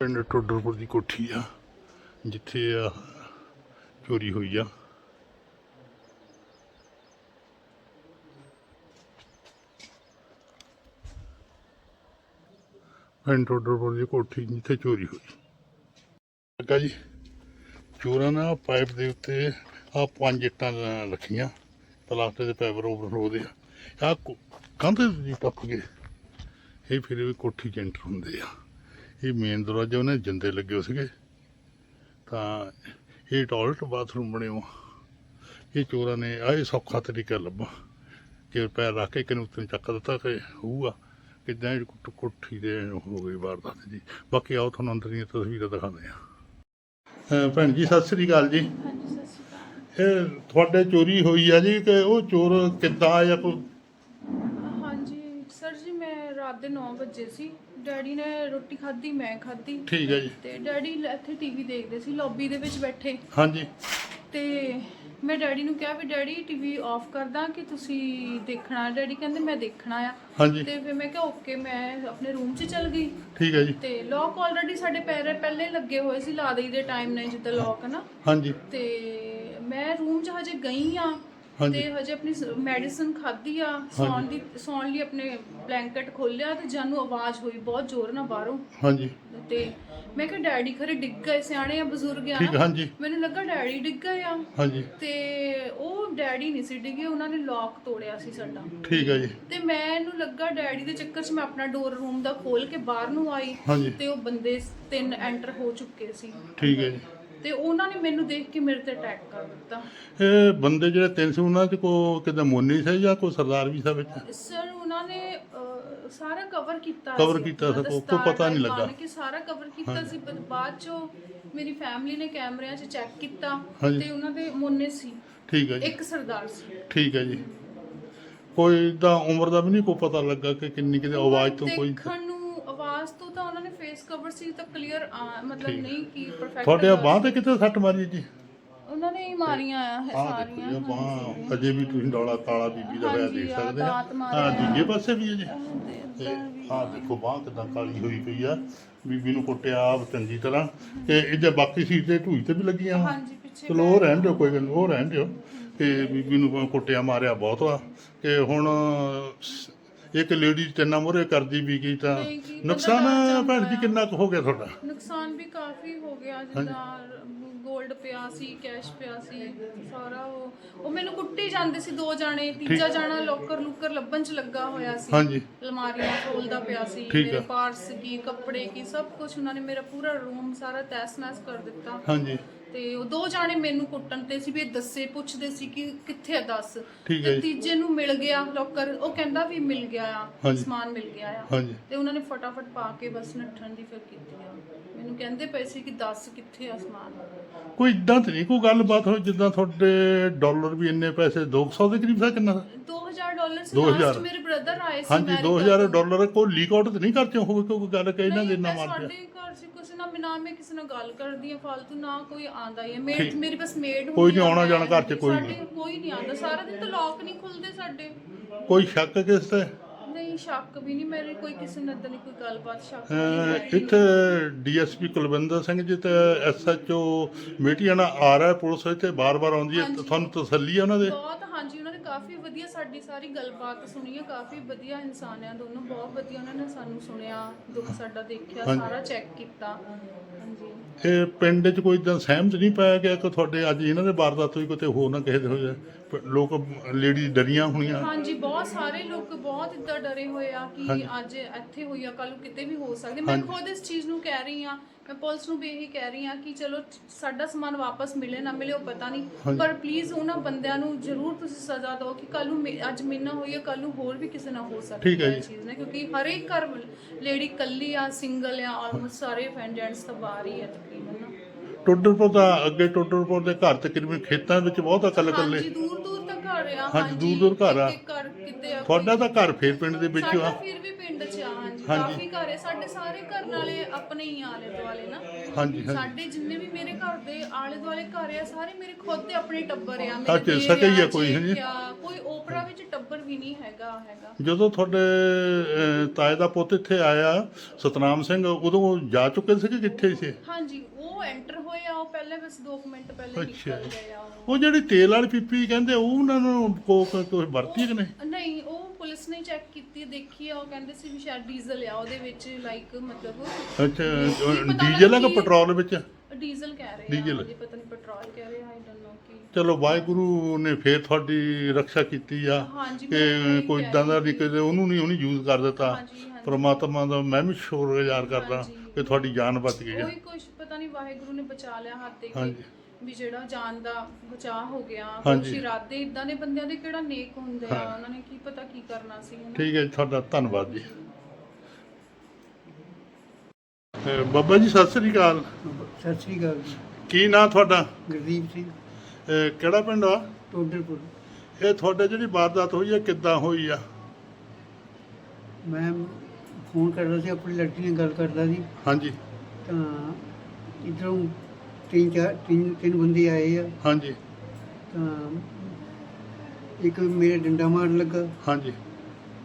ਪਿੰਡ ਟੋਡਰਪੁਰ ਦੀ ਕੋਠੀ ਆ, ਜਿੱਥੇ ਆ ਚੋਰੀ ਹੋਈ ਆ। ਪਿੰਡ ਟੋਡਰਪੁਰ ਦੀ ਕੋਠੀ ਜਿੱਥੇ ਚੋਰੀ ਹੋਈ। ਲੱਗਾ ਜੀ, ਚੋਰਾਂ ਨੇ ਪਾਈਪ ਦੇ ਉੱਤੇ ਆ ਪੰਜ ਇੱਟਾਂ ਰੱਖੀਆਂ, ਪਲਾਸਟਿਕ ਦੇ ਪਾਈਪ ਓਵਰਫਲੋ ਦੇ ਆ। ਆ ਕੰਧ ਜੀ ਟੱਪ ਗਏ ਇਹ ਫਿਰ ਵੀ ਕੋਠੀ ਚ ਐਂਟਰ ਹੁੰਦੇ ਆ। ਇਹ ਮੇਨ ਦਰਵਾਜ਼ਾ ਉਹਨੇ ਜਿੰਦੇ ਲੱਗੇ ਹੋਏ ਸੀਗੇ। ਤਾਂ ਇਹ ਟਾਇਲਟ ਬਾਥਰੂਮ ਬਣੇ ਹੋ ਇਹ ਚੋਰਾਂ ਨੇ ਆਹ ਸੌਖਾ ਤਰੀਕਾ ਲੱਭਾ ਕਿ ਪੈਰ ਰੱਖ ਕੇ ਕਿਨੂੰ ਉੱਤੇ ਚੱਕ ਦਿੱਤਾ ਕਿ ਹੋਊਗਾ ਕਿਦਾਂ ਇਹ ਕੁੱਟ- ਕੋਠੀ ਦੇ ਹੋ ਗਈ ਵਾਰਦਾਤ ਜੀ। ਬਾਕੀ ਆਓ ਤੁਹਾਨੂੰ ਅੰਦਰ ਦੀਆਂ ਤਸਵੀਰਾਂ ਦਿਖਾਉਂਦੇ ਆ ਭੈਣ ਜੀ ਸਤਿ ਸ੍ਰੀ ਅਕਾਲ ਜੀ। ਹਾਂਜੀ ਸਤਿ ਸ਼੍ਰੀ ਅਕਾਲ। ਇਹ ਤੁਹਾਡੇ ਚੋਰੀ ਹੋਈ ਆ ਜੀ ਕਿ ਉਹ ਚੋਰ ਕਿੱਦਾਂ ਕੋਈ ਜੀ ਮੈਂ ਰਾਤ ਦੇ 9 ਵਜੇ ਸੀ। ਡੈਡੀ ਨੇ ਰੋਟੀ ਖਾਧੀ ਮੈਂ ਖਾਧੀ। ਠੀਕ ਹੈ ਜੀ। ਤੇ ਡੈਡੀ ਇੱਥੇ ਟੀਵੀ ਦੇਖਦੇ ਸੀ ਲੌਬੀ ਦੇ ਵਿੱਚ ਬੈਠੇ। ਹਾਂਜੀ। ਤੇ ਮੈਂ ਡੈਡੀ ਨੂੰ ਕਿਹਾ ਵੀ ਡੈਡੀ ਟੀਵੀ ਆਫ ਕਰ ਦਾਂ ਕਿ ਤੁਸੀਂ ਦੇਖਣਾ? ਡੈਡੀ ਕਹਿੰਦੇ ਮੈਂ ਦੇਖਣਾ ਆ। ਹਾਂਜੀ। ਤੇ ਫਿਰ ਮੈਂ ਕਿਹਾ ਓਕੇ ਮੈਂ ਆਪਣੇ ਰੂਮ 'ਚ ਚਲ ਗਈ। ਠੀਕ ਹੈ ਜੀ। ਤੇ ਲੋਕ ਆਲਰੇਡੀ ਸਾਡੇ ਪੈਰੇ ਪਹਿਲੇ ਲੱਗੇ ਹੋਏ ਸੀ ਲਾ ਦੇਈ ਦੇ ਟਾਈਮ ਨੇ ਜਿੱਦਾਂ ਲੋਕ ਨਾ ਹਾਂਜੀ। ਤੇ ਮੈਂ ਰੂਮ 'ਚ ਹਜੇ ਗਈ ਆ। ਹਾਂਜੀ। ਤੇ ਹਜੇ ਆਪਣੀ ਮੈਡੀਸਨ ਖਾਧੀ ਆ ਸੌਣ ਦੀ ਸੌਣ ਲਈ ਆਪਣੇ ਬਲੈਂਕਟ ਖੋਲਿਆ ਤੇ ਜਾਨੂੰ ਆਵਾਜ਼ ਹੋਈ ਬਹੁਤ ਜ਼ੋਰ ਨਾਲ ਬਾਹਰੋਂ। ਹਾਂਜੀ। ਤੇ ਮੈਂ ਕਿਹਾ ਡੈਡੀ ਖਰੇ ਡਿੱਗ ਗਏ ਸਿਆਣੇ ਆ ਬਜ਼ੁਰਗ ਆ। ਠੀਕ ਨਾ ਹਾਂਜੀ। ਮੈਨੂੰ ਲੱਗਾ ਡੈਡੀ ਡਿੱਗ ਗਏ ਆ। ਹਾਂਜੀ। ਤੇ ਉਹ ਡੈਡੀ ਨਹੀਂ ਸੀ ਡਿੱਗੇ ਉਹਨਾਂ ਨੇ ਲੌਕ ਤੋੜਿਆ ਸੀ ਸਾਡਾ। ਠੀਕ ਹੈ ਜੀ। ਤੇ ਮੈਨੂੰ ਲੱਗਾ ਡੈਡੀ ਦੇ ਚੱਕਰ 'ਚ ਮੈਂ ਆਪਣਾ ਡੋਰ ਰੂਮ ਦਾ ਖੋਲ ਕੇ ਬਾਹਰ ਨੂੰ ਆਈ ਹਾਂਜੀ। ਤੇ ਉਹ ਬੰਦੇ ਤਿੰਨ ਐਂਟਰ ਹੋ ਚੁੱਕੇ ਸੀ। ਠੀਕ ਹੈ ਜੀ। ਤੇ ਉਹਨਾਂ ਨੇ ਮੈਨੂੰ ਦੇਖ ਕੇ ਮੇਰੇ ਤੇ ਅਟੈਕ ਕਰ ਦਿੱਤਾ। ਇਹ ਬੰਦੇ ਜਿਹੜੇ ਤਿੰਨ ਸੀ ਉਹਨਾਂ ਚ ਕੋ ਕਿਤੇ ਮੋਨੀ ਸੀ ਜਾਂ ਕੋਈ ਸਰਦਾਰ ਵੀ ਸੀ ਵਿੱਚ? ਸਰ ਉਹਨਾਂ ਨੇ ਅਹ, ਸਾਰਾ ਕਵਰ ਕੀਤਾ Cover ਸੀ। ਕੀਤਾ ਸੀ, ਮਤਲਬ ਕੋਈ ਪਤਾ ਨਹੀਂ ਲੱਗਾ। ਕੇ ਸਾਰਾ ਕਵਰ ਕੀਤਾ ਸੀ। ਪਰ ਬਾਅਦ ਚੋਂ ਮੇਰੀ ਫੈਮਿਲੀ ਨੇ ਕੈਮਰਿਆਂ 'ਚ ਚੈੱਕ ਕੀਤਾ ਹਾਂਜੀ। ਤੇ ਉਹਨਾਂ ਦੇ ਮੋਨੇ ਸੀ। ਠੀਕ ਹੈ ਜੀ। ਇੱਕ ਸਰਦਾਰ ਸੀ। ਠੀਕ ਹੈ ਜੀ। ਕੋਈ ਤਾਂ ਉਮਰ ਦਾ ਵੀ ਨਹੀਂ ਕੋਈ ਪਤਾ ਲੱਗਾ ਕਿ ਕਿੰਨੀ ਕਿਤੇ ਆਵਾਜ਼ ਤੋਂ ਕੋਈ ਦੇਖਣ ਤਾਂ ਉਹਨਾਂ ਨੇ ਫੇਸ ਕਵਰ ਸੀ ਤਾਂ ਕਲੀਅਰ ਮਤਲਬ। ਨਹੀਂ ਕੀ ਪਰਫੈਕਟ ਤੁਹਾਡੇ ਬਾਹ ਤੇ ਕਿਤੇ ਸੱਟ ਮਾਰੀ ਜੀ? ਉਹਨਾਂ ਨੇ ਹੀ ਮਾਰੀਆਂ ਆ ਇਹ ਆਹ ਦੇਖੋ ਸਾਰੀਆਂ ਬਾਹ ਅਜੇ ਵੀ ਤੁਸੀਂ ਡੋਲਾ ਕਾਲਾ ਬੀਬੀ ਦਾ ਹੋਇਆ ਹਾਂਜੀ, ਦੇਖ ਆਹ ਸਕਦੇ ਆ। ਦਾਤ ਮਾਰਿਆ। ਹਾਂ ਦੂਜੇ ਪਾਸੇ ਵੀ ਹੈ ਜੀ। ਤੇ ਤੇ ਆਹ ਦੇਖੋ ਬਾਹ ਕਿਦਾਂ ਕਾਲੀ ਹੋਈ ਪਈ ਆ। ਬੀਬੀ ਨੂੰ ਕੁੱਟਿਆ ਆਪ ਚੰਗੀ ਤਰ੍ਹਾਂ। ਤੇ ਇਹਦੇ ਬਾਕੀ ਸੀਟ ਤੇ ਢੂਈ ਤੇ ਵੀ ਲੱਗੀਆਂ ਵਾਂ। ਹਾਂਜੀ ਪਿੱਛੇ ਚਲੋ ਉਹ ਰਹਿਣ ਦਿਓ ਕੋਈ ਗੱਲ ਨੀ, ਉਹ ਰਹਿਣ ਦਿਓ। ਤੇ ਬੀਬੀ ਨੂੰ ਕੁੱਟਿਆ ਮਾਰਿਆ ਬਹੁਤ ਆ ਕਿ ਹੁਣ ਇੱਕ ਲੇਡੀ ਤਿੰਨਾਂ ਮੋਰੇ ਕਰਦੀ ਵੀ ਗਈ ਤਾਂ ਨਹੀਂ, ਨੁਕਸਾਨ ਭੈਣ ਜੀ। ਕਿੰਨਾ ਕੁ ਹੋ ਗਿਆ ਤੁਹਾਡਾ? ਨੁਕਸਾਨ ਵੀ ਕਾਫੀ ਹੋ ਗਿਆ ਜਿੱਦਾਂ 골ਡ ਪਿਆ ਸੀ ਕੈਸ਼ ਪਿਆ ਸੀ ਸਾਰਾ ਉਹ। ਉਹ ਮੈਨੂੰ ਕੁੱਟੀ ਜਾਂਦੇ ਸੀ ਦੋ ਜਾਣੇ ਤੀਜਾ ਜਾਣਾ ਲੋਕਰ ਲੁੱਕਰ ਲੱਭਣ ਚ ਲੱਗਾ ਹੋਇਆ ਸੀ। ਹਾਂਜੀ। ਅਲਮਾਰੀਆਂ ਖੋਲਦਾ ਪਿਆ ਸੀ ਠੀਕ ਆ। ਪਾਰਸ ਕੀ ਕੱਪੜੇ ਕੀ ਸਭ ਕੁਝ ਉਹਨਾਂ ਨੇ ਮੇਰਾ ਪੂਰਾ ਰੂਮ ਸਾਰਾ ਤਹਿਸ-ਨਹਿਸ ਕਰ ਦਿੱਤਾ। ਹਾਂਜੀ। ਤੇ ਉਹ ਦੋ ਜਾਣੇ ਮੈਨੂੰ ਕੁੱਟਣ ਤੇ ਸੀ ਵੀ ਇਹ ਦੱਸੇ ਪੁੱਛਦੇ ਸੀ ਕਿ ਕਿੱਥੇ ਆ ਦੱਸ। ਠੀਕ ਹੈ ਤੇ ਜੀ। ਤੀਜੇ ਨੂੰ ਮਿਲ ਗਿਆ ਲੋਕਰ ਉਹ ਕਹਿੰਦਾ ਵੀ ਮਿਲ ਗਿਆ ਆ ਹਾਂਜੀ। ਸਮਾਨ ਮਿਲ ਗਿਆ ਆ। ਹਾਂਜੀ। ਤੇ ਉਹਨਾਂ ਨੇ ਫਟਾਫਟ ਪਾ ਕੇ ਬਸ ਨੱਠਣ ਦੀ ਫਿਰ ਕੀਤੀ ਆ। ਮੈਨੂੰ ਕਹਿੰਦੇ ਪਏ ਸੀ ਕਿ ਦੱਸ ਕਿੱਥੇ ਆ ਸਮਾਨ। ਕੋਈ ਇਦਾਂ ਤੇ ਨਹੀਂ ਕੋਈ ਗੱਲਬਾਤ ਹੋਈ ਜਿੱਦਾਂ ਤੁਹਾਡੇ ਡਾਲਰ ਵੀ ਇੰਨੇ ਪੈਸੇ 200 ਦੇ ਕਰੀਬ ਸੀ ਕਿੰਨਾ? 2000 ਡਾਲਰ ਸੀ 2000 ਲਾਸਟ ਮੇਰੇ ਬ੍ਰਦਰ ਆਏ ਸੀ ਹਾਂਜੀ America 2000 ਡਾਲਰ ਕੋਈ ਲੀਕ ਆਊਟ ਤੇ ਨਹੀਂ ਕਰਤੇ ਹੋਵੇ ਕੋਈ ਗੱਲ ਕਿ ਇਹਨਾਂ ਦੇ ਇੰਨਾ ਨਹੀਂ, ਮਾਰ ਮੈਂ ਪਿਆ। ਸਾਡੇ ਘਰ ਕਿਸੇ ਨਾਲ ਮੈਂ ਨਾ ਮੈਂ ਕਿਸੇ ਨਾਲ ਗੱਲ ਕਰਦੀ ਆ ਫालतू ਨਾ ਕੋਈ ਆਂਦਾ ਹੀ ਹੈ ਮੇਰੀ ਠੀਕ। ਮੇਰੀ ਬਸ ਮੇਡ ਕੋਈ ਨਹੀਂ ਆਉਣਾ ਜਾਣਾ ਘਰ 'ਚ ਕੋਈ ਨਹੀਂ। ਕੋਈ ਨਹੀਂ ਆਂਦਾ ਸਾਰਾ ਦਿਨ ਤਾਂ ਲੋਕ ਨਹੀਂ ਖੁੱਲਦੇ ਸਾਡੇ ਕੋਈ ਸ਼ੱਕ ਕਿਸ ਤੇ ਨਹੀਂ ਸ਼ੱਕ ਵੀ ਨਹੀਂ ਮੇਰੇ ਕੋਈ ਕਿਸੇ ਨਾਲ ਏਦਾਂ ਦੀ ਕੋਈ ਗੱਲਬਾਤ ਸ਼ੱਕ ਨਹੀਂ ਹੈ। ਇੱਥੇ ਡੀਐਸਪੀ ਕੁਲਵਿੰਦਰ ਸਿੰਘ ਜੀ ਤੇ ਐਸਐਚਓ ਮੀਟੀਆਣਾ ਆ ਰਿਹਾ ਪੁਲਿਸ ਇੱਥੇ ਬਾਰ-ਬਾਰ ਆਉਂਦੀ ਹੈ ਹਾਂਜੀ। ਤੁਹਾਨੂੰ ਤਸੱਲੀ ਹੈ ਉਹਨਾਂ ਦੇ ਬਹੁਤ ਹਾਂਜੀ ਉਹਨਾਂ ਨੇ ਕਾਫੀ ਵਧੀਆ ਸਾਡੀ ਸਾਰੀ ਗੱਲਬਾਤ ਸੁਣੀ ਹੈ ਕਾਫੀ ਵਧੀਆ ਇਨਸਾਨ ਆ ਦੋਨੋਂ ਬਹੁਤ ਵਧੀਆ ਉਹਨਾਂ ਨੇ ਸਾਨੂੰ ਸੁਣਿਆ ਦੁੱਖ ਸਾਡਾ ਦੇਖਿਆ। ਸਾਰਾ ਚੈੱਕ ਕੀਤਾ ਹਾਂਜੀ ਇਹ ਪਿੰਡ 'ਚ ਕੋਈ ਇਦਾਂ ਸਹਿਮਤ ਨਹੀਂ ਪਾਇਆ ਗਿਆ ਕਿ ਤੁਹਾਡੇ ਅੱਜ ਇਹਨਾਂ ਦੇ ਵਾਰਦਾਤ ਹੋਈ ਕਿਤੇ ਹੋਰ ਨਾ ਕਿਸੇ ਦੇ ਹੋ ਜਾਏ ਲੋਕ ਲੇਡੀ ਡਰੀਆਂ ਹੋਣੀਆਂ ਹਾਂਜੀ ਬਹੁਤ ਸਾਰੇ ਲੋਕ ਬਹੁਤ ਇੱਦਾਂ ਡਰੇ ਹੋਏ ਆ ਕਿ। ਅੱਜ ਇੱਥੇ ਹੋਈ ਆ ਕੱਲ ਕਿਤੇ ਵੀ ਹੋ ਸਕਦੀ ਮੈਂ। ਖੁਦ ਇਸ ਚੀਜ਼ ਨੂੰ ਕਹਿ ਰਹੀ ਆ ਮੈਂ ਪੁਲਿਸ ਨੂੰ ਵੀ ਇਹੀ ਕਹਿ ਰਹੀ ਆ ਕਿ ਚਲੋ ਸਾਡਾ ਸਮਾਨ ਵਾਪਸ ਮਿਲੇ ਨਾ ਮਿਲੇ ਉਹ ਪਤਾ ਨਹੀਂ। ਪਰ ਪਲੀਜ਼ ਉਹਨਾਂ ਬੰਦਿਆਂ ਨੂੰ ਜ਼ਰੂਰ ਤੁਸੀਂ ਸਜ਼ਾ ਦਿਓ ਕਿ ਕੱਲ ਨੂੰ ਅੱਜ ਮੇਨਾ ਹੋਈ ਆ ਕੱਲ ਨੂੰ ਹੋਰ ਵੀ ਕਿਸੇ ਨਾਲ ਹੋ ਸਕਦੀ ਹੈ। ਚੀਜ਼ ਨੇ ਕਿਉਂਕਿ ਹਰੇਕ ਘਰ ਲੇਡੀ ਕੱਲੀ ਆ ਸਿੰਗਲ ਆ ਆਲਮੋਸਟ ਸਾਰੇ ਫੈਨ ਜੈਂਟਸ ਤਾਂ ਬਾਹਰ ਹੀ ਆ ਟੋਡਰਪੁਰ ਦਾ ਅੱਗੇ ਟੋਡਰਪੁਰ ਦੇ ਘਰ ਤਕਰੀਬਨ ਖੇਤਾਂ ਵਿੱਚ ਬਹੁਤ ਆ ਕੱਲੇ ਹਾਂਜੀ ਦੂਰ ਦੂਰ ਤੱਕ ਘਰ ਆ ਹਾਂਜੀ, ਘਰ ਆ। ਇੱਕ-ਇੱਕ ਘਰ ਕਿਤੇ ਆ ਤੁਹਾਡਾ ਤਾਂ ਘਰ ਫੇਰ ਪਿੰਡ ਦੇ ਵਿੱਚ ਸਾਡਾ ਆ। ਫਿਰ ਵੀ ਪਿੰਡ ਹਾਂਜੀ। ਕਾਫੀ ਘਰ ਹੈ ਸਾਡੇ ਸਾਰੇ ਘਰ ਨਾਲੇ ਆਪਣੇ ਹੀ ਆਲੇ ਦੁਆਲੇ ਨਾ ਹਾਂਜੀ ਹਾਂਜੀ ਸਾਡੇ ਜਿੰਨੇ ਵੀ ਮੇਰੇ ਘਰ ਦੇ ਆਲੇ ਦੁਆਲੇ ਘਰ ਆ ਸਾਰੇ ਮੇਰੇ ਖੁਦ ਦੇ ਆਪਣੇ ਟੱਬਰ ਆ ਅੱਛਾ, ਦੇਰ ਸਕੇ ਹੀ ਆ ਕੋਈ, ਹਾਂਜੀ। ਆ, ਕੋਈ ਓਪਰਾ ਵਿੱਚ ਟੱਬਰ ਵੀ ਨਹੀਂ ਹੈਗਾ ਹੈਗਾ ਜਦੋਂ ਤੁਹਾਡੇ ਅਹ, ਤਾਏ ਦਾ ਪੁੱਤ ਇੱਥੇ ਆਇਆ ਸਤਨਾਮ ਸਿੰਘ ਉਦੋਂ ਜਾ ਚੁੱਕੇ ਸੀ ਕਿ ਕਿੱਥੇ ਸੀ ਹਾਂਜੀ ਉਹ ਐਂਟਰ ਹੋਏ ਆ ਉਹ ਪਹਿਲੇ ਬਸ 2 ਮਿੰਟ ਪਹਿਲੇ ਅੱਛਾ ਨਿਕਲ। ਗਏ ਆ ਉਹ। ਉਹ ਜਿਹੜੀ ਤੇਲ ਵਾਲੀ ਪੀਪੀ ਕਹਿੰਦੇ ਉਹ ਉਹਨਾਂ ਨੂੰ ਕੋਕ ਕੋਈ ਵਰਤੀ ਕਿ ਨਹੀਂ ਨਹੀਂ ਪੁਲਿਸ ਨੇ ਚੈੱਕ ਕੀਤੀ ਦੇਖੀ ਆ ਉਹ ਕਹਿੰਦੇ ਸੀ ਵੀ ਸ਼ਾਇਦ ਡੀਜ਼ਲ ਆ ਉਹਦੇ ਵਿੱਚ ਲਾਈਕ ਮਤਲਬ ਅੱਛਾ ਕੀ ਡੀਜ਼ਲ ਹੈ ਕਿ ਕੀ- ਪੈਟਰੋਲ ਵਿੱਚ ਡੀਜ਼ਲ ਕਹਿ ਰਹੇ ਡੀਜ਼ਲ। ਆ ਜੀ ਪਤਾ ਨਹੀਂ ਪੈਟਰੋਲ ਕਹਿ ਰਹੇ ਆਈ ਡੋਨਟ ਨੋ ਕੀ ਚਲੋ ਵਾਹਿਗੁਰੂ ਨੇ ਫੇਰ ਤੁਹਾਡੀ ਰੱਖਿਆ ਕੀਤੀ ਆ ਹਾਂਜੀ, ਕਿ ਮੈਂ ਉਹੀ ਕੋਈ ਕਹਿ ਇਦਾਂ ਦਾ ਨਹੀਂ ਕਿ ਉਹਨੂੰ ਨਹੀਂ ਉਹਨੇ ਯੂਜ਼ ਕਰ ਦਿੱਤਾ ਹਾਂਜੀ, ਹਾਂਜੀ। ਪਰਮਾਤਮਾ ਦਾ ਮੈਂ ਵੀ ਸ਼ੁਕਰਗੁਜ਼ਾਰ ਕਰਦਾ ਹਾਂਜੀ। ਕਿ ਤੁਹਾਡੀ ਜਾਨ ਬਚ ਗਈ ਆ ਕੋਈ ਕੁਝ ਪਤਾ ਨਹੀਂ ਵਾਹਿਗੁਰੂ ਨੇ ਬਚਾ ਲਿਆ ਹੱਥ ਦੇ ਹਾਂਜੀ। ਵੀ ਜਿਹੜਾ ਜਾਨ ਦਾ ਬਚਾਅ ਹੋ ਗਿਆ ਹਾਂਜੀ। ਕੁਛ ਇਰਾਦੇ ਇਦਾਂ ਦੇ ਬੰਦਿਆਂ ਦੇ ਕਿਹੜਾ ਨੇਕ ਹੁੰਦੇ ਆ ਉਹਨਾਂ ਨੇ ਕੀ ਪਤਾ ਕੀ ਕਰਨਾ ਸੀ ਹਨਾ। ਠੀਕ ਹੈ ਜੀ ਤੁਹਾਡਾ ਧੰਨਵਾਦ ਜੀ। ਅਹ ਬਾਬਾ ਜੀ ਸਤਿ ਸ੍ਰੀ ਅਕਾਲ। ਸਤਿ ਸ੍ਰੀ ਅਕਾਲ ਜੀ। ਕੀ ਨਾਂ ਤੁਹਾਡਾ? ਗੁਰਦੀਪ ਸਿੰਘ। ਅਹ ਕਿਹੜਾ ਪਿੰਡ ਆ? ਟੋਡਰਪੁਰ। ਇਹ ਤੁਹਾਡੇ ਜਿਹੜੀ ਵਾਰਦਾਤ ਹੋਈ ਆ ਕਿੱਦਾਂ ਹੋਈ ਆ? ਮੈਂ ਫੋਨ ਕਰਦਾ ਸੀ ਆਪਣੀ ਲੜਕੀ ਨਾਲ ਗੱਲ ਕਰਦਾ ਸੀ। ਹਾਂਜੀ। ਤਾਂ ਇੱਧਰੋਂ ਤਿੰਨ ਚਾਰ ਤਿੰਨ ਤਿੰਨ ਬੰਦੇ ਆਏ ਆ। ਹਾਂਜੀ। ਤਾਂ ਇੱਕ ਮੇਰੇ ਡੰਡਾ ਮਾਰਨ ਲੱਗਾ। ਹਾਂਜੀ।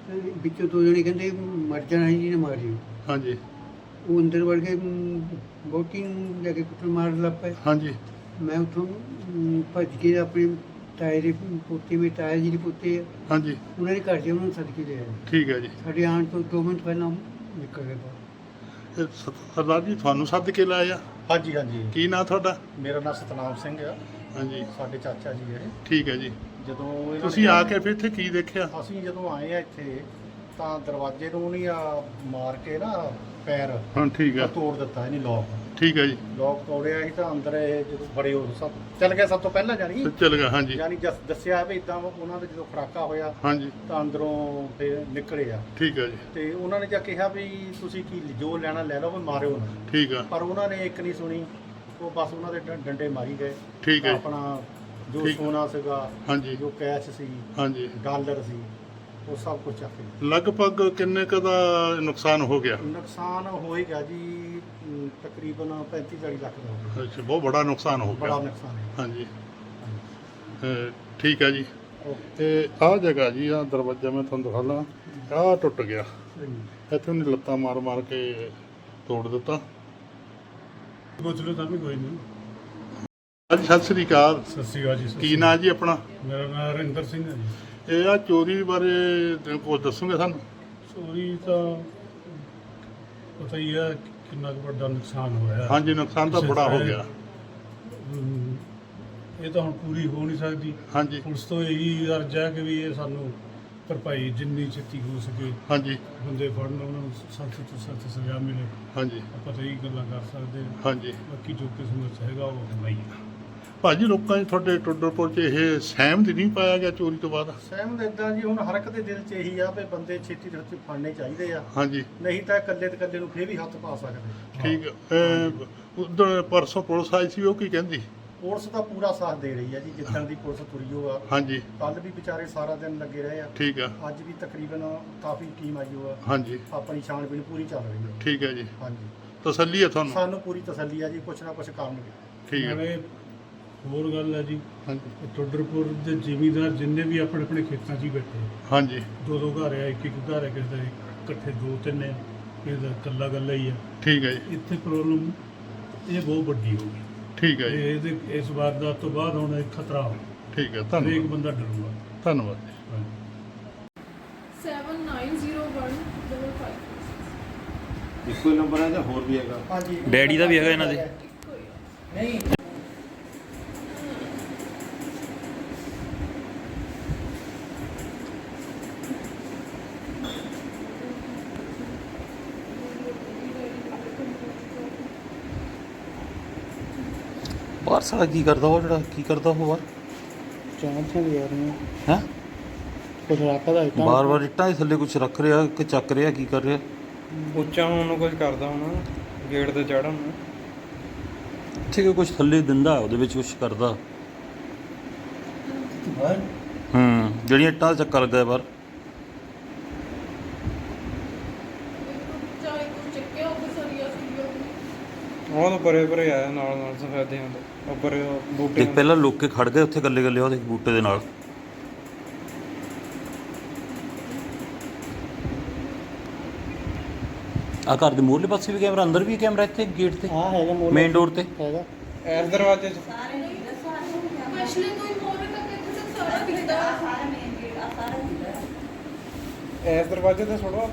ਤੇ ਵਿੱਚੋਂ ਦੋ ਜਣੇ ਕਹਿੰਦੇ ਮਰ ਜਾਣਾ ਸੀ ਜਿਹਨੇ ਮਾਰਿਓ ਹਾਂਜੀ। ਉਹ ਅੰਦਰ ਵੜ ਕੇ ਬੋਟੀ ਨੂੰ ਜਾ ਕੇ ਕੁੱਟਣ ਮਾਰਨ ਲੱਗ ਪਏ। ਹਾਂਜੀ। ਮੈਂ ਉੱਥੋਂ ਅਮ, ਭੱਜ ਕੇ ਆਪਣੇ ਤਾਏ ਦੇ ਪੋਤੇ ਮੇਰੇ ਤਾਇਆ ਜੀ ਦੇ ਪੁੱਤੇ ਆ। ਹਾਂਜੀ। ਉਹਨਾਂ ਦੇ ਘਰ ਜਾ ਉਹਨਾਂ ਨੂੰ ਸੱਦ ਕੇ ਲਿਆਇਆ ਠੀਕ ਹੈ ਜੀ। ਸਾਡੇ ਆਉਣ ਤੋਂ 2 ਮਿੰਟ ਪਹਿਲਾਂ ਉਹ ਨਿਕਲ ਗਏ ਬਾਹਰ। ਇਹ ਸ- ਸਰਦਾਰ ਜੀ ਤੁਹਾਨੂੰ ਸੱਦ ਕੇ ਲਾਇਆ ਹਾਂਜੀ ਹਾਂਜੀ। ਕੀ ਨਾਂ ਤੁਹਾਡਾ? ਮੇਰਾ ਨਾਮ ਸਤਨਾਮ ਸਿੰਘ ਆ। ਹਾਂਜੀ। ਸਾਡੇ ਚਾਚਾ ਜੀ ਇਹ। ਠੀਕ ਹੈ ਜੀ। ਜਦੋਂ ਇਹਨਾਂ ਤੁਸੀਂ ਆ ਕੇ ਫਿਰ ਇੱਥੇ ਕੀ ਦੇਖਿਆ? ਅਸੀਂ ਜਦੋਂ ਆਏ ਆ ਇੱਥੇ ਤਾਂ ਦਰਵਾਜ਼ੇ ਨੂੰ ਨਹੀਂ ਆ ਮਾਰ ਕੇ ਨਾ ਪੈਰ ਹਾਂ ਠੀਕ ਹੈ ਤੋੜ ਦਿੱਤਾ ਇਹਨੇ ਲੋਕ ਠੀਕ ਹੈ ਜੀ। ਲੋਕ ਤੋੜਿਆ ਸੀ ਤਾਂ ਅੰਦਰ ਇਹ ਜਦੋਂ ਬੜੇ ਉਹ ਸਭ ਚੱਲ ਗਏ ਸਭ ਤੋਂ ਪਹਿਲਾਂ ਜਾਨੀ ਚੱਲ ਗਿਆ ਹਾਂਜੀ। ਯਾਨੀ ਜਸ ਦੱਸਿਆ ਵੀ ਇਦਾਂ ਉਹਨਾਂ ਦੇ ਜਦੋਂ ਖੜਾਕਾ ਹੋਇਆ ਹਾਂਜੀ। ਤਾਂ ਅੰਦਰੋਂ ਫਿਰ ਨਿਕਲੇ ਆ। ਠੀਕ ਹੈ ਜੀ। ਤੇ ਉਹਨਾਂ ਨੇ ਜਾਂ ਕਿਹਾ ਵੀ ਤੁਸੀਂ ਕੀ ਜੋ ਲੈਣਾ ਲੈ ਲਓ ਵੀ ਮਾਰਿਓ ਨਾ। ਠੀਕ ਆ। ਪਰ ਉਹਨਾਂ ਨੇ ਇੱਕ ਨਹੀਂ ਸੁਣੀ। ਉਹ ਬਸ ਉਹਨਾਂ ਦੇ ਡ- ਡੰਡੇ ਮਾਰੀ ਗਏ। ਠੀਕ ਹੈ ਆਪਣਾ ਜੋ ਠੀਕ। ਸੋਨਾ ਸੀਗਾ ਹਾਂਜੀ। ਜੋ ਕੈਸ਼ ਸੀ ਹਾਂਜੀ। ਡਾਲਰ ਸੀ ਉਹ ਸਭ ਕੁਝ ਚੱਕ ਲਗਭਗ ਕਿੰਨੇ ਕ ਦਾ ਨੁਕਸਾਨ ਹੋ ਗਿਆ? ਨੁਕਸਾਨ ਹੋਏਗਾ ਜੀ। ਤਕਰੀਬਨ 35 40 ਲੱਖ ਦਾ ਹੋ ਗਿਆ ਅੱਛਾ ਬਹੁਤ ਬੜਾ ਨੁਕਸਾਨ ਹੋ ਬੜਾ ਗਿਆ ਨੁਕਸਾਨ ਹੈ। ਹਾਂਜੀ। ਅਹ ਠੀਕ ਹੈ ਜੀ। ਤੇ ਆਹ ਜਗ੍ਹਾ ਜੀ ਆ ਦਰਵਾਜ਼ਾ ਮੈਂ ਤੁਹਾਨੂੰ ਦਿਖਾਣਾ ਆਹ ਟੁੱਟ ਗਿਆ। ਇੱਥੇ ਉਹਨੇ ਲੱਤਾਂ ਮਾਰ ਮਾਰ ਕੇ ਤੋੜ ਦਿੱਤਾ। ਪੁੱਛ ਲਓ ਤਾਂ ਵੀ ਕੋਈ ਨਹੀਂ। ਸਤਿ ਸ੍ਰੀ ਅਕਾਲ। ਸਤਿ ਸ਼੍ਰੀ ਅਕਾਲ ਜੀ ਸਤਿ ਕੀ ਸ਼੍ਰੀ ਨਾਂ ਜੀ ਆਪਣਾ? ਅਕਾਲ। ਮੇਰਾ ਨਾਮ ਰਿੰਦਰ ਸਿੰਘ ਹੈ ਜੀ। ਇਹ ਆ ਚੋਰੀ ਬਾਰੇ ਕੁਝ ਦੱਸੋਗੇ ਸਾਨੂੰ? ਚੋਰੀ ਤਾਂ ਪਤਾ ਹੀ ਹੈ ਕਿੰਨਾ ਕੁ ਵੱਡਾ ਨੁਕਸਾਨ ਹੋਇਆ। ਹਾਂਜੀ ਨੁਕਸਾਨ ਤਾਂ ਬੜਾ ਹੋ ਗਿਆ। ਇਹ ਤਾਂ ਹੁਣ ਪੂਰੀ ਹੋ ਨਹੀਂ ਸਕਦੀ। ਹਾਂਜੀ। ਪੁਲਿਸ ਤੋਂ ਇਹੀ ਅਰਜ਼ ਹੈ ਕਿ ਵੀ ਇਹ ਸਾਨੂੰ ਭਰਪਾਈ ਜਿੰਨੀ ਛੇਤੀ ਹੋ ਸਕੇ। ਹਾਂਜੀ। ਬੰਦੇ ਫੜਨ ਉਹਨਾਂ ਨੂੰ ਸਖਤ ਤੋਂ ਸਖਤ ਸਜ਼ਾ ਮਿਲੇ। ਹਾਂਜੀ। ਆਪਾਂ ਤਾਂ ਇਹੀ ਗੱਲਾਂ ਕਰ ਸਕਦੇ ਹਾਂ। ਹਾਂਜੀ। ਬਾਕੀ ਜੋ ਕਿਸਮਤ 'ਚ ਹੈਗਾ ਉਹ ਹੋਣਾ ਹੀ ਹੈ ਭਾਜੀ ਲੋਕਾਂ 'ਚ ਤੁਹਾਡੇ ਟੁੱਡਰਪੁਰ 'ਚ ਇਹ ਸਹਿਮਤ ਨਹੀਂ ਪਾਇਆ ਗਿਆ ਚੋਰੀ ਤੋਂ ਬਾਅਦ? ਸਹਿਮਤ ਇਦਾਂ ਜੀ ਹੁਣ ਹਰ ਇੱਕ ਦੇ ਦਿਲ 'ਚ ਇਹੀ ਆ ਵੀ ਬੰਦੇ ਛੇਤੀ ਤੋਂ ਛੇਤੀ ਫੜਨੇ ਚਾਹੀਦੇ ਆ। ਹਾਂਜੀ। ਨਹੀਂ ਤਾਂ ਇਕੱਲੇ ਤੇ ਇਕੱਲੇ ਨੂੰ ਫੇਰ ਵੀ ਹੱਥ ਪਾ ਸਕਦੇ। ਠੀਕ ਉਦੋਂ ਪਰਸੋਂ ਪੁਲਿਸ ਆਈ ਸੀ ਉਹ ਕੀ ਕਹਿੰਦੀ? ਪੁਲਿਸ ਦਾ ਪੂਰਾ ਸਾਥ ਦੇ ਰਹੀ ਆ ਜੀ ਜਿੱਦਣ ਦੀ ਪੁਲਿਸ ਤੁਰੀ ਹੋ ਆ। ਹਾਂਜੀ। ਕੱਲ ਵੀ ਵਿਚਾਰੇ ਸਾਰਾ ਦਿਨ ਲੱਗੇ ਰਹੇ ਆ। ਠੀਕ ਆ। ਅੱਜ ਵੀ ਤਕਰੀਬਨ ਕਾਫੀ ਟੀਮ ਆਈ ਹੋ ਆ। ਹਾਂਜੀ। ਆਪਣੀ ਛਾਣਬੀਣ ਪੂਰੀ ਚੱਲ ਰਹੀ ਹੈ ਠੀਕ ਹੈ ਜੀ। ਹਾਂਜੀ। ਤਸੱਲੀ ਹੈ ਤੁਹਾਨੂੰ? ਸਾਨੂੰ ਪੂਰੀ ਤਸੱਲੀ ਆ ਜੀ ਕੁਛ ਨਾ ਕੁਛ ਕਰਨਗੇ ਠੀਕ ਹੈ ਹੋਰ ਗੱਲ ਹੈ ਜੀ। ਹਾਂਜੀ। ਟੁੱਡਰਪੁਰ ਦੇ ਜ਼ਿਮੀਂਦਾਰ ਜਿੰਨੇ ਵੀ ਆਪਣੇ ਆਪਣੇ ਖੇਤਾਂ 'ਚ ਹੀ ਬੈਠੇ ਹਾਂਜੀ। ਦੋ ਦੋ ਘਰ ਆ ਇੱਕ ਇੱਕ ਘਰ ਹੈ ਕਿਸੇ ਦਾ ਇਕੱਠੇ ਦੋ ਤਿੰਨ ਹੈ ਕਿਸੇ ਦਾ ਇਕੱਲਾ ਇਕੱਲਾ ਹੀ ਆ। ਠੀਕ ਹੈ ਜੀ। ਇੱਥੇ ਪ੍ਰੋਬਲਮ ਇਹ ਬਹੁਤ ਵੱਡੀ ਹੋ ਗਈ। ਠੀਕ ਹੈ ਜੀ। ਇਹ ਇਹਦੇ ਇਸ ਵਾਰਦਾਤ ਤੋਂ ਬਾਅਦ ਹੁਣ ਇਹ ਖਤਰਾ ਹੋ ਠੀਕ ਹੈ ਹਰੇਕ ਧੰਨਵਾਦ ਬੰਦਾ ਡਰੂਗਾ। ਧੰਨਵਾਦ ਜੀ। ਹਾਂਜੀ। 790155 ਇੱਕੋ ਹੀ ਨੰਬਰ ਹੈ ਜਾਂ ਹੋਰ ਵੀ ਹੈਗਾ? ਹਾਂਜੀ ਡੈਡੀ ਦਾ ਵੀ ਹੈਗਾ ਇਹਨਾਂ ਦੇ? ਇੱਕੋ ਹੀ ਆ। ਨਹੀਂ। ਬਾਹਰ ਸਾਲਾ ਕੀ ਕਰਦਾ ਉਹ ਜਿਹੜਾ ਕੀ ਕਰਦਾ ਉਹ ਬਾਹਰ? ਸਾਲ ਯਾਰ ਨੇ ਹੈ। ਕੁਝ ਰੱਖਦਾ ਬਾਰ ਬਾਰ ਇੱਟਾਂ ਦੇ ਥੱਲੇ ਕੁਝ ਰੱਖ ਰਿਹਾ ਕਿ ਚੱਕ ਰਿਹਾ ਕੀ ਕਰ ਰਿਹਾ? ਉੱਚਾ ਹੋਣ ਨੂੰ ਕੁਝ ਕਰਦਾ ਹੋਣਾ ਗੇਟ ਤੇ ਚੜ੍ਹਨ ਨੂੰ। ਠੀਕ ਹੈ ਕੁਝ ਥੱਲੇ ਦਿੰਦਾ ਉਹਦੇ ਵਿੱਚ ਕੁਝ ਕਰਦਾ। ਬਾਹਰ? ਹੂੰ ਜਿਹੜੀਆਂ ਇੱਟਾਂ ਦਾ ਚੱਕਾ ਲੱਗਾ ਹੈ ਬਾਹਰ। ਉਹ ਤਾਂ ਪਰੇ ਪਰੇ ਆਇਆ ਨਾਲ ਨਾਲ ਸਫੈਦਿਆਂ ਦੇ ਉੱਪਰ ਬੂਟੇ ਦੇਖ ਪਹਿਲਾਂ ਲੋਕ ਕੇ ਖੜ ਗਏ ਉੱਥੇ ਗੱਲੇ ਗੱਲੇ ਉਹਦੇ ਬੂਟੇ ਦੇ ਨਾਲ। ਆ ਘਰ ਦੇ ਮੂਹਰਲੇ ਪਾਸੇ ਵੀ ਕੈਮਰਾ ਅੰਦਰ ਵੀ ਕੈਮਰਾ ਇੱਥੇ ਗੇਟ ਤੇ? ਹਾਂ ਹੈਗਾ ਮੋਲ ਮੇਨ ਡੋਰ ਤੇ? ਹੈਗਾ। ਇਸ ਦਰਵਾਜ਼ੇ 'ਚ। ਪਿਛਲੇ ਤੋਂ ਹੀ ਮੋਰੇ ਤੱਕ ਇੱਥੇ ਤੱਕ ਸਾਰਾ ਦਿਖਦਾ ਇਸ ਦਰਵਾਜ਼ੇ ਤੇ ਥੋੜਾ